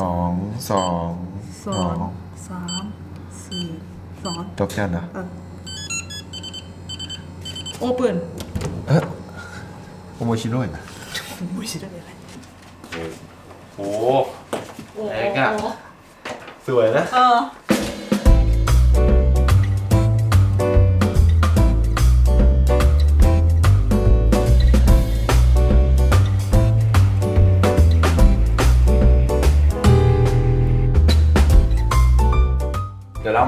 ศูนย์สองสองสองสามสี่สองจบกันเหรอเออโอเปิลเออโอโมชิโร่นะไม่ใช่ได้เลยโอ้โอ้แรงอะสวยนะ เออ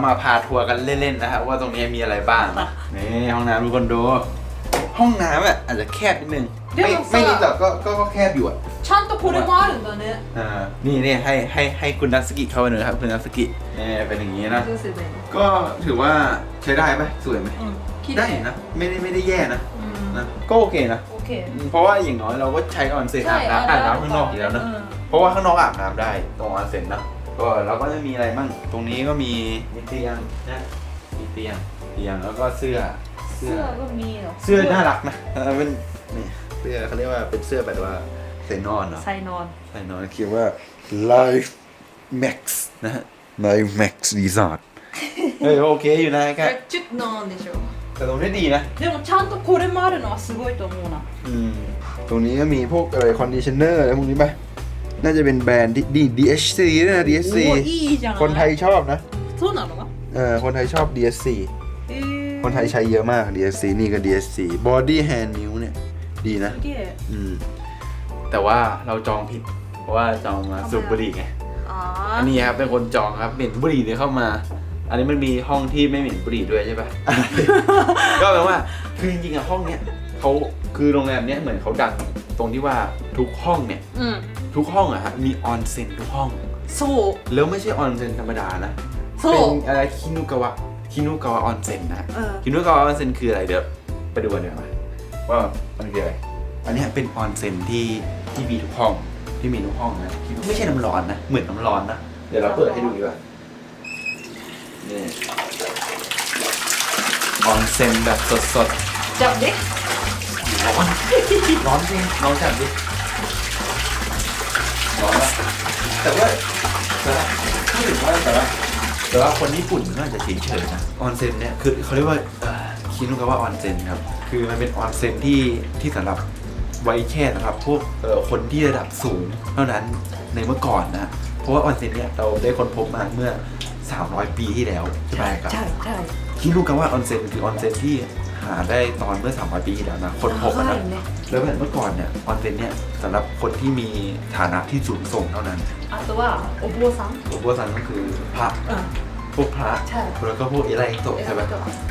มาพาทัวร์กันเล่นๆนะครับว่าตรงนี้มีอะไรบ้างนี่ห้องน้ำทุกคนดู ห้องน้ำอ่ะอาจจะแคบนิดนึง ไม่ไม่นิดหรอกก็ก็ก็แคบอยู่อ่ะ ちゃんとこれもあるんだね อ่านี่นี่ให้ให้ให้คุณนัทสกิเข้าไปหน่อยครับคุณนัทสกินี่เป็นอย่างนี้นะ どうすればいいの ก็ถือว่าใช้ได้ไหมสวยไหม うん綺 ได้ 麗 นะ ไม่ได้ไม่ได้แย่นะ うん นะก็โอเคนะ オッケー เพราะว่าอย่างน้อยเราก็ใช้ออนเซ็นอาบน้ำอาบน้ำข้างนอกอยู่แล้วนะ เพราะว่าข้างนอกอาบน้ำได้ตรงออนเซ็นนะ ก็เราก็จะมีอะไรบ้างตรงนี้ก็มีมีเตียงนะมีเตียงเตียงแล้วก็เสื้อ เสื้อก็มีเหรอ เสื้อน่ารักนะเออเป็นนี่เสื้อเขาเรียกว่าเป็นเสื้อแบบว่าใส่นอนเหรอ ใส่นอน ใส่นอนเขียนว่า Life Max นะฮะ Life Max Resort เฮ้ยโอเคอยู่นะก็ จุดนอนでしょ แต่ตรงนี้ดีนะ でもちゃんとこれもあるのはすごいと思うな อืมตรงนี้ก็มีพวกอะไรคอนดิชเนอร์อะไรพวกนี้ป่ะ น่าจะเป็นแบรนด์ที่ดี DHC ด้วยนะ DHC おいいじゃない คนไทยชอบนะ そうなの เออ คนไทยชอบ DSC えー คนไทยใช้เยอะมาก DSC นี่ก็ DSC Body Hand นิ้วเนี่ย ดีนะ すげえ อืม แต่ว่าเราจองผิด เพราะว่าจองมาสูบบุหรี่ไง あ อันนี้ครับเป็นคนจองครับเหม็นบุหรี่เนี่ยเข้ามา อันนี้มันมีห้องที่ไม่เหม็นบุหรี่ด้วยใช่ปะ ก็แปลว่าคือจริงๆอะห้องเนี้ยเขาคือโรงแรมเนี้ยเหมือนเขาดัง ตรงที่ว่าทุกห้องเนี่ยทุกห้องอะฮะมีออนเซ็นทุกห้อง สู้ แล้วไม่ใช่ออนเซ็นธรรมดานะ ถูเป็นอะไรคินุกาวะคินุกาวะออนเซ็นนะคินุกาวะออนเซ็นคืออะไรเดี๋ยวไปดูกันดีกว่าว่ามันคืออะไรอันนี้เป็นออนเซ็นที่ที่มีทุกห้องที่มีทุกห้องนะไม่ใช่น้ำร้อนนะเหมือนน้ำร้อนนะเดี๋ยวเราเปิดให้ดูดีกว่านี่ออนเซ็นแบบสดจับดิ ร้อนร้อนจริงลองจับดิร้อนนะแต่ว่าแต่ว่าพูดถึงว่าแต่ว่าแต่ว่าคนญี่ปุ่นก็อาจจะเฉยๆนะออนเซ็นเนี่ยคือเขาเรียกว่าเอ่อคินุกาวะออนเซ็นครับคือมันเป็นออนเซ็นที่ที่สำหรับไว้แค่นะครับพวกเอ่อคนที่ระดับสูงเท่านั้นในเมื่อก่อนนะเพราะว่าออนเซ็นเนี่ยเราได้ค้นพบมาเมื่อ 300 ปีที่แล้วใช่ไหมครับใช่ใช่คินุกาวะออนเซ็นคือออนเซ็นที่ หาได้ตอนเมื่อ 300 ปีที่แล้วนะคนพบนะแล้วแบนเมื่อก่อนเนี่ยออนเซ็นเนี่ยสำหรับคนที่มีฐานะที่สูงส่งเท่านั้นอาตัวโอบัวซังโอบัวซังก็คือพระพวกพระแล้วก็พวกอะไรตกใช่ไหม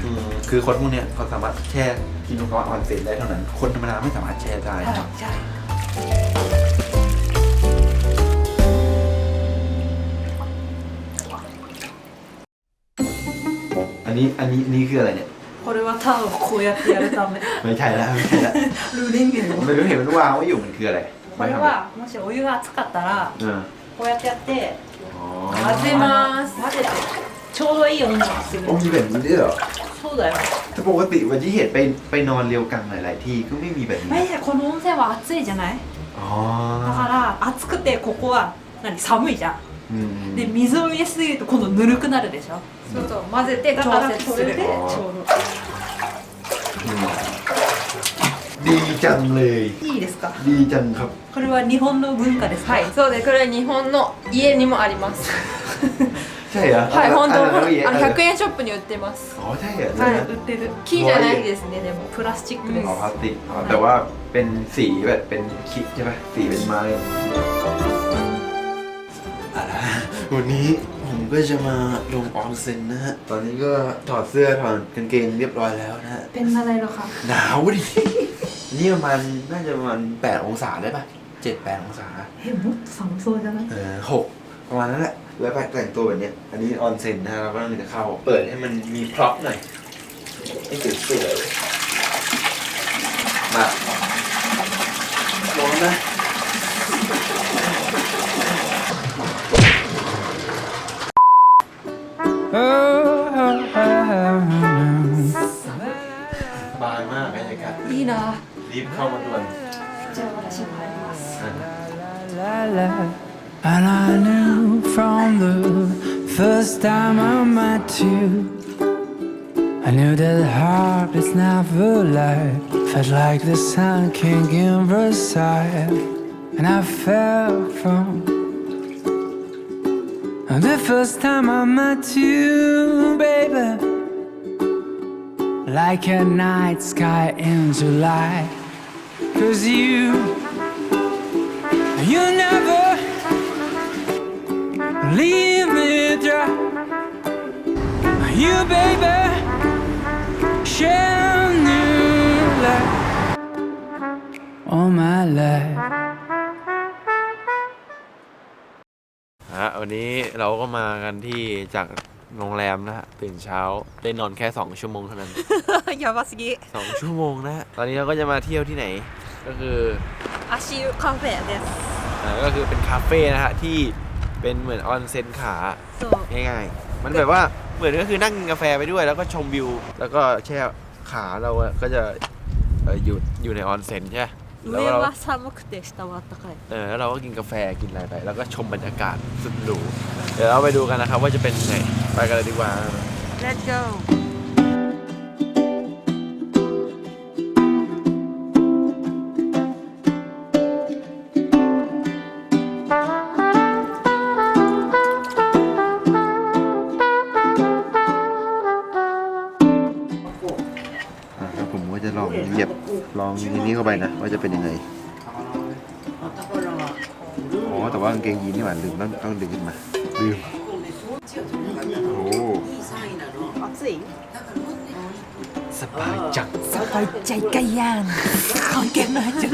อืมคือคนพวกเนี้ยเขาสามารถแช่กินนุ่งกออนเซ็นได้เท่านั้น คนธรรมดาไม่สามารถแช่ได้ใช่อันนี้อันนี้นี่คืออะไรเนี่ย これは多分こうやってやるため ไม่ใช่แล้วไม่ใช่แล้ว ルーレンゲンを ไม่รู้เห็นมันวางไว้อยู่มันคืออะไร これはもしお湯が熱かったら เออ こうやってやって อ๋อ 混ぜます混ぜてちょうどいい温度にする โอ้มีแบบนี้ด้วยเหรอ そうだよ แต่ปกติวันที่เห็นไปไปนอนเรียวกังหลาย ๆ ที่ก็ไม่มีแบบนี้ ไม่ใช่この温泉は熱いじゃない อ๋อ だから熱くてここは何寒いじゃん อืม で水を入れすぎると今度ぬるくなるでしょそうそう混ぜて調節するこれでちょう อืมดีจังเลย どいいですか ดีจังครับ これは日本の文化ですかはい、そうです。これは日本の家にもあります。 ใช่เหรอ はい、本当あの家あのあの100円ショップに売ってます。 อ๋อใช่เหรอ はいเนี่ย 売ってる木じゃないですね、でも。プラスチックです、อ๋อพลาสติกอ๋อแต่ว่าเป็นสีแบบเป็นคิดใช่ไหมสีเป็นไม้ อะวันนี้ผมก็จะมาลงออนเซ็นนะฮะ ตอนนี้ก็ถอดเสื้อถอดกางเกงเรียบร้อยแล้วนะฮะ เป็นอะไรหรอคะหนาวดิ นี่ประมาณน่าจะประมาณแปดองศาได้ปะเจ็ดแปดองศาเฮ้ยมุกสองโซนแล้นะเออหกประมาณนั้นแหละ แล้วไปแต่งตัวแบบเนี้ย อันนี้ออนเซ็นนะฮะเราก็ต้องจะเข้า เปิดให้มันมีพร็อพหน่อยให้สวยๆมาลองนะ บางมากบรรยากาศ いいな รีบเข้ามาด่วน じゃあ私も入ります อ่ะ And I knew from the first time I met you. I knew that heart is never light. Felt like the sun king in Versailles. And I fell from the first time I met you, baby. Like a night sky in July. Cause you, you never leave me dry. You, baby, share new light all my life. ฮะวันนี้เราก็มากันที่จาก โรงแรมนะฮะตื่นเช้าได้นอนแค่ 2 ชั่วโมงเท่านั้น やばすぎ 2 ชั่วโมงนะฮะตอนนี้เราก็จะมาเที่ยวที่ไหน ก็คือ 足湯カフェです อ่าก็คือเป็นคาเฟ่นะฮะที่เป็นเหมือนออนเซ็นขา そう ง่ายๆ มันแบบว่าเหมือนก็คือนั่งกินกาแฟไปด้วย แล้วก็ชมวิว แล้วก็แช่ขาเราอะก็จะเอ่ออยู่อยู่ในออนเซ็นใช่ไหม แล้ว 上 เรา は寒くて下は暖かい เออแล้วเราก็กินกาแฟกินอะไรไป แล้วก็ชมบรรยากาศสุดหรูเดี๋ยวเราไปดูกันนะครับว่าจะเป็นยังไงไปกันเลยดีกว่า Let's go องอันนี้เข้าไปนะว่าจะเป็นยังไง อ๋อ แต่ว่ากางเกงยีนนี่หว่าลืมต้องต้องดึงขึ้นมาลืมโอ้สบายจังสบายใจไก่ย่างขอนแก่นนยจ๊ะ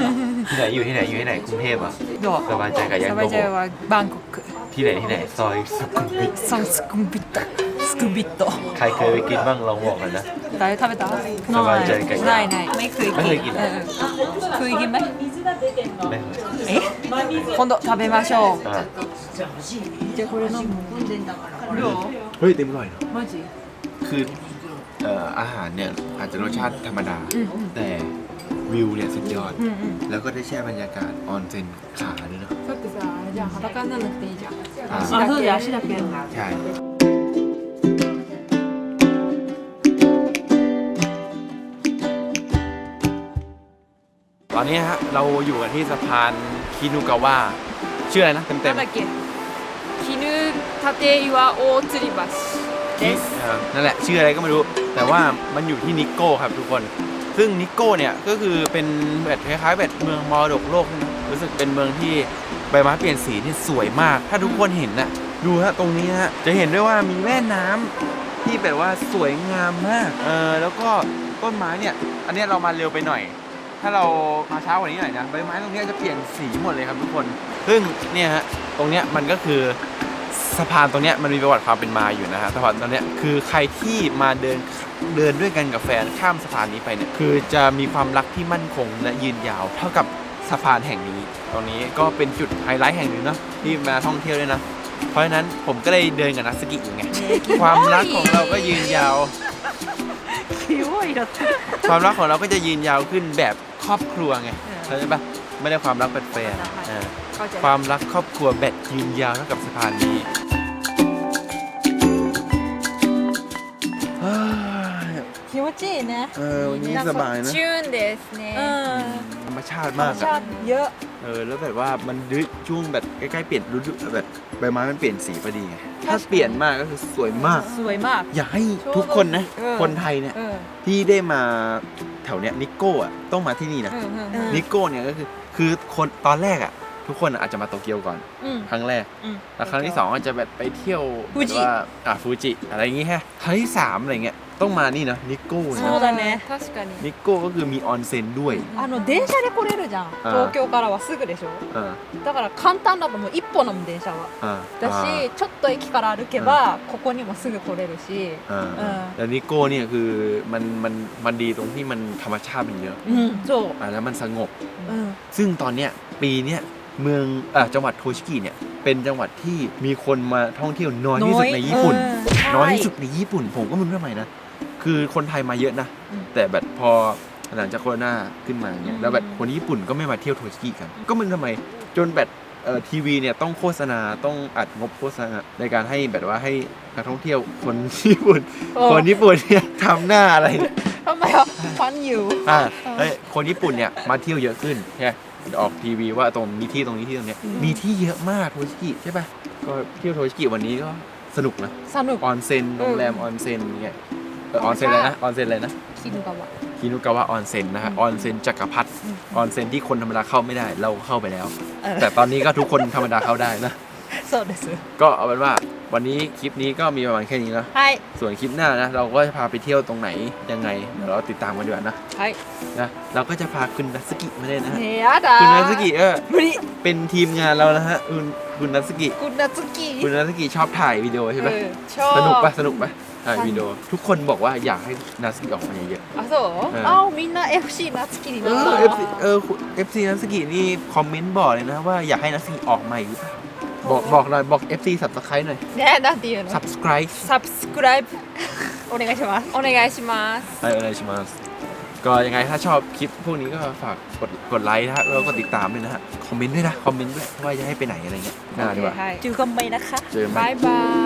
ที่ไหนอยู่ที่ไหนอยู่ที่ไหนกรุงเทพอะดอกสบายใจไก่ย่างสบบางกอกที่ไหนที่ไหนซอยสุขุมวิทซอยสุขุมวิท スクビット ใครเคยไปกินบ้างลองบอกกันนะ 誰食べたสบายใจกันยัง ないないไม่เคย ไม่เคยกิน เออเคยกินไหม ไม่เคย え今度食べましょう อ่า じゃあこれ飲むどう เฮ้ยเต็มอร่อยเนอะ マジ คือเอ่ออาหารเนี่ยอาจจะรสชาติธรรมดา แต่วิวเนี่ยสุดยอด うんうん แล้วก็ได้แช่บรรยากาศออนเซ็นขาด้วยเนาะ だってさじゃあ裸にならなくていいじゃんあ足だけ足だけ ใช่ ตอนนี้ฮะ เราอยู่กันที่สะพานคินุกาวะชื่ออะไรนะ เต็ม な เต็ม んだっけ絹立岩大吊り橋 คิสนั่นแหละ ชื่ออะไรก็ไม่รู้ แต่ว่ามันอยู่ที่นิโก้ครับทุกคน ซึ่งนิโก้เนี่ย ก็คือเป็นแบบคล้ายๆแบบเมืองมรดกโลกนะรู้สึกเป็นเมืองที่ใบไม้เปลี่ยนสีที่สวยมาก ถ้าทุกคนเห็นน่ะ ดูฮะตรงนี้ฮะ จะเห็นด้วยว่ามีแม่น้ำที่แบบว่าสวยงามมาก เออ แล้วก็ต้นไม้เนี่ย อันเนี้ยเรามาเร็วไปหน่อย ถ้าเรามาเช้ากว่านี้หน่อยนะใบไม้ตรงนี้จะเปลี่ยนสีหมดเลยครับทุกคน ซึ่งเนี่ยฮะตรงเนี้ยมันก็คือสะพานตรงเนี้ยมันมีประวัติความเป็นมาอยู่นะฮะสะพานตรงเนี้ยคือใครที่มาเดินเดินด้วยกันกับแฟนข้ามสะพานนี้ไปเนี่ยคือจะมีความรักที่มั่นคงและยืนยาว เท่ากับสะพานแห่งนี้ ตรงนี้ก็เป็นจุดไฮไลท์แห่งหนึ่งเนาะที่มาท่องเที่ยวด้วยนะเพราะฉะนั้นผมก็เลยเดินกับนักสกีอยู่ไงความรักของเราก็ยืนยาวคววความรักของเราก็จะยืนยาวขึ้นแบบ รอบครัวไงเข้าใจปะไม่ได้ความรักแบบแฟนเออ เข้าใจ ความรักครอบครัวแบบยืนยาวเท่ากับสะพานนี้เฮ้ย 気持ちいいね เออวันนี้สบายนะ チューンですねうん ธรร มชาติธรรมากอะชาติเยอะ เออแล้วแบบว่ามันดึกช่วงแบบใกล้ๆเปลี่ยนรุ่นแบบใบไม้มันเปลี่ยนสีพอดีไงถ้าเปลี่ยนมากก็คือสวยมาก สวยมาก อยากให้ทุกคนนะคนไทยเนี่ยที่ได้มาแถวเนี้ยนิโก้อะต้องมาที่นี่นะนิโก้เนี่ยก็คือคือคนตอนแรกอะทุกคนอาจจะมาโตเกียวก่อนครั้งแรกแล้วครั้งที่สองอาจจะแบบไปเที่ยวแบบว่าอ่าฟูจิอะไรอย่างงี้ฮะครั้งที่สามอะไรเงี้ย ต้องมานี่นะนิโก้ そ นะ うだね確かに นิโก้ก็คือมีออนเซ็นด้วย あの電車で来れるじゃんあー東京からはすぐでしょ อ่า だから簡単だと思う一歩の電車は อ่า だしちょっと駅から歩けばここにもすぐ来れるし อ่า เออ แล้วนิโก้เนี่ยคือมันมันมันดีตรงที่มันธรรมชาติมันเยอะ うんそう อ่าแล้วมันสงบ うん ซึ่งตอนเนี้ยปีเนี้ยเมืองอ่าจังหวัดโทชิกิเนี่ยเป็นจังหวัดที่มีคนมาท่องเที่ยวน้อยที่สุดในญี่ปุ่น เออใช่ น้อยที่สุดในญี่ปุ่น ผมก็ไม่รู้ทำไมนะ คือคนไทยมาเยอะนะ อืมแต่แบบพอหลังจากโควิดขึ้นมาเนี่ยแล้วแบบคนญี่ปุ่นก็ไม่มาเที่ยวโทชิกิกัน ก็ไมึงทำไมจนแบบเอ่อทีวีเนี่ยต้องโฆษณาต้องอัดงบโฆษณาในการให้แบบว่าให้นักท่องเที่ยวคนญี่ปุ่น โอ้คนญี่ปุ่นเนี่ยทำหน้าอะไร ทำไมอะควันอยู่ อ่าเฮ้ยคนญี่ปุ่นเนี่ยมาเที่ยวเยอะขึ้นใช่ไหมออกทีวีว่าตรงมีที่ตรงนี้ที่ตรงเนี้ยมีที่เยอะมากโทชิกิใช่ปะก็เที่ยวโทชิกิวันนี้ก็สนุกนะสนุก ออนเซ็นโรงแรมออนเซ็นเนี่ย เออออนเซ็นอะไรนะออนเซ็นอะไรนะ คินุกาวะ คินุกาวะออนเซ็นนะฮะออนเซ็นจักรพรรดิออนเซ็นที่คนธรรมดาเข้าไม่ได้ เราเข้าไปแล้ว แต่ตอนนี้ก็ทุกคนธรรมดาเข้าได้นะ そうです ก็เอาเป็นว่า วันนี้คลิปนี้ก็มีประมาณแค่นี้นะ はい ส่วนคลิปหน้านะ เราก็จะพาไปเที่ยวตรงไหนยังไงเดี๋ยวเราติดตามกันดีกว่านะ はい นะเราก็จะพาคุณนัสกิมาเลยนะฮะ ねえやだ คุณนัสกิเออ 無理 เป็นทีมงานเรานะฮะคุณคุณนัสกิ こんな月 คุณนัสกิชอบถ่ายวิดีโอใช่ไหม うん超 สนุกปะสนุกปะถ่ายวิดีโอ ทุกคนบอกว่าอยากให้นัสกิออกมาเยอะ あそううんあみんな FC 夏希に ๆ な เอ っ อ た เอฟซีเออเอฟซีนัสกินี่คอมเมนต์บอกเลยนะว่าอยากให้นัสกิออกมาอีกหรือเปล่า บอกบอกหน่อยบอก FC subscribe หน่อย ねなんていうの subscribe サブスクライブお願いしますお願いします อะไรอะไรชิมาสก็ยังไงถ้าชอบคลิปพวกนี้ก็ฝากกดกดไลค์นะฮะแล้วก็ติดตามด้วยนะฮะ คอมเมนต์ด้วยนะ คอมเมนต์ด้วยว่าจะให้ไปไหนอะไรเงี้ยน่าดีกว่า はい15枚นะคะ เจอกันใหม่ バイバイ